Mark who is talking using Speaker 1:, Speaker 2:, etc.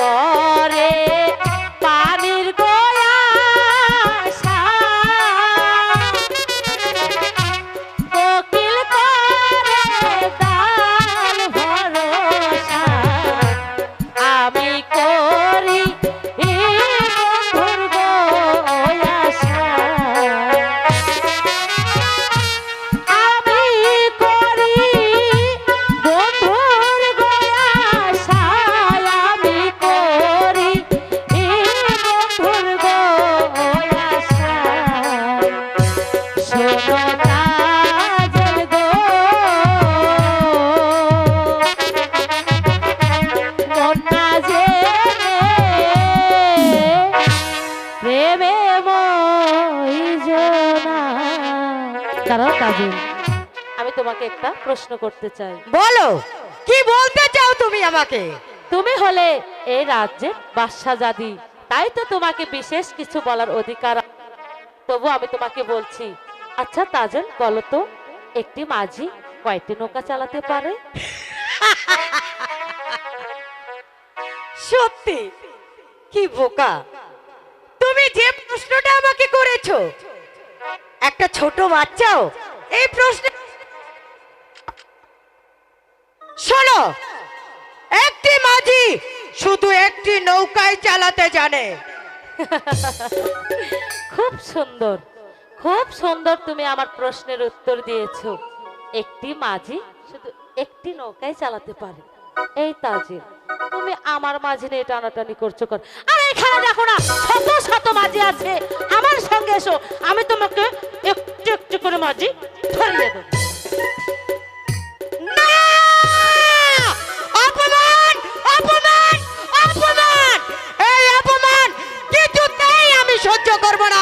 Speaker 1: কর দাঁড়াও কাজল। আমি তোমাকে একটা প্রশ্ন করতে চাই।
Speaker 2: বলো কি বলতে চাও তুমি আমাকে?
Speaker 1: তুমি হলে এই রাজ্যের বাদশাজাদি তাই তো তোমাকে বিশেষ কিছু বলার অধিকার তবু আমি তোমাকে বলছি আচ্ছা তাজেল বলো তো একটি মাঝি কয়টি নৌকা চালাতে পারে?
Speaker 2: সত্যি? কি বোকা? তুমি যে প্রশ্নটা আমাকে করেছ একটা ছোট বাচ্চাও? এই প্রশ্ন শোনো, একটি মাঝি শুধু একটি নৌকায় চালাতে জানে।
Speaker 1: খুব সুন্দর খুব সুন্দর তুমি আমার প্রশ্নের উত্তর দিয়েছ। একটি মাঝি শুধু একটি নৌকায় চালাতে পারে। এই তাজিল তুমি আমার মাঝি নিয়ে টানাটানি করছ কর আর এখানে দেখো না, শত শত মাঝি আছে। আমার সঙ্গে এসো, আমি তোমাকে একটু একটু করে মাঝি ধরিয়ে দেবো।
Speaker 2: সহ্য করব না।